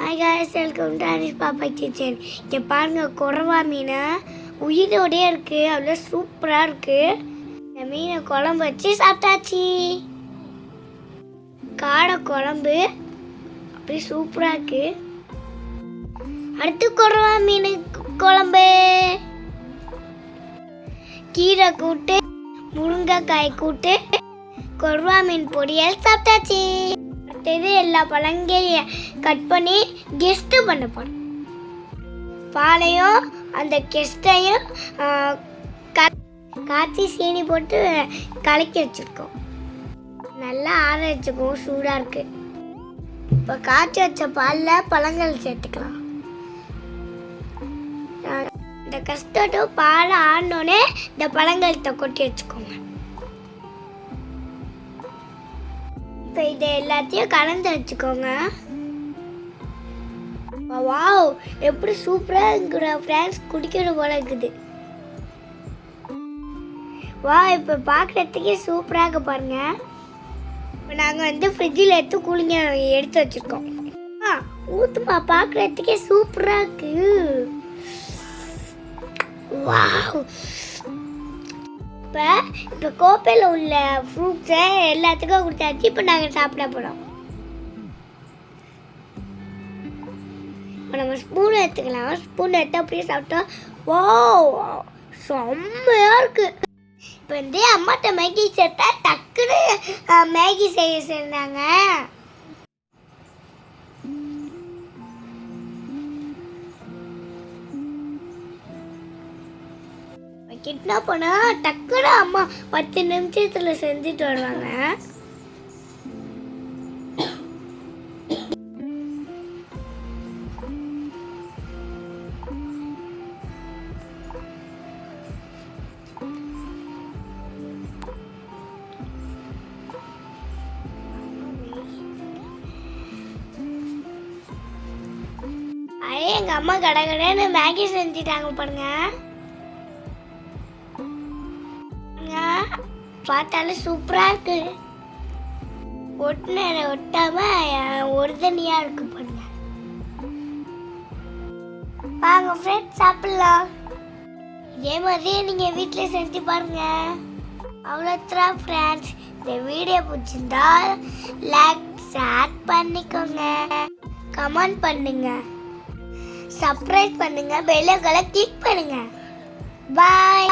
Hi guys welcome to Anish Pappa kitchen இங்கே பாருங்கள் குறவா மீன் உயிரோடே இருக்குது அவ்வளோ சூப்பராக இருக்குது இந்த மீனை குழம்பு வச்சு சாப்பிட்டாச்சு. காடை குழம்பு அப்படியே சூப்பராக இருக்குது அடுத்து குறவா மீன் குழம்பு. கீரை கூட்டு முருங்கைக்காய் கூட்டு குறவா மீன் பொடியால் சாப்பிட்டாச்சு. மற்றது எல்லா பழங்களையும் கட் பண்ணி கெஸ்ட்டு பண்ண பாலையும் அந்த கெஸ்ட்டையும் காய்ச்சி சீனி போட்டு கலக்கி வச்சுருக்கோம். நல்லா ஆற வச்சுக்குவோம் சூடாக இருக்கு. இப்போ காய்ச்சி வச்ச பாலில் பழங்கள் சேர்த்துக்கலாம். இந்த கஸ்டர்டும் பால் ஆடினோடனே இந்த பழங்கள்கிட்ட கொட்டி வச்சுக்கோங்க. இப்போ இதை எல்லாத்தையும் கலந்து வச்சுக்கோங்க. வாவ் எப்படி சூப்பராக இருக்கிற ஃப்ரெண்ட்ஸ் குடிக்கணும் போல இருக்குது. வா இப்போ பார்க்குறதுக்கே சூப்பராக இருக்கு பாருங்க. இப்போ நாங்கள் வந்து ஃப்ரிட்ஜில் எடுத்து கூலிங்க எடுத்து வச்சுருக்கோம். ஆ ஊற்றுமா பார்க்குறதுக்கே சூப்பராக இருக்கு. வாவ் இப்போ இப்போ கோப்பையில் உள்ள ஃப்ரூட்ஸை எல்லாத்துக்கும் கொடுத்தாச்சு. இப்போ நாங்கள் சாப்பிட போகிறோம் இப்போ நம்ம ஸ்பூன் எடுத்துக்கலாம். ஸ்பூன் எடுத்து அப்படியே சாப்பிட்டா வா செம்மையாக இருக்குது இப்போ வந்து அம்மாட்ட மேகி சேர்த்தா டக்குன்னு மேகி செய்ய சேர்ந்தாங்க கிட்னாப் பண்ணா டக்குனு அம்மா பத்து நிமிஷத்துல செஞ்சுட்டு வருவாங்க. ஐயே எங்க அம்மா கடை கடைன்னு மேகி செஞ்சுட்டாங்க பாருங்க, பார்த்தாலும் சூப்பராக இருக்கு. ஒட்டின ஒட்டாம ஒரு தனியாக இருக்கு பண்ண வாங்க ஃப்ரெண்ட்ஸ் சாப்பிடலாம். இதே மாதிரி நீங்கள் வீட்டில் செஞ்சு பாருங்க. அவ்வளோத்தான் ஃப்ரெண்ட்ஸ் இந்த வீடியோ பிடிச்சிருந்தா லைக் ஷேர் பண்ணிக்கோங்க. கமெண்ட் பண்ணுங்க. சப்ஸ்கிரைப் பண்ணுங்க. பெல்லுகளை கிளிக் பண்ணுங்க. பாய்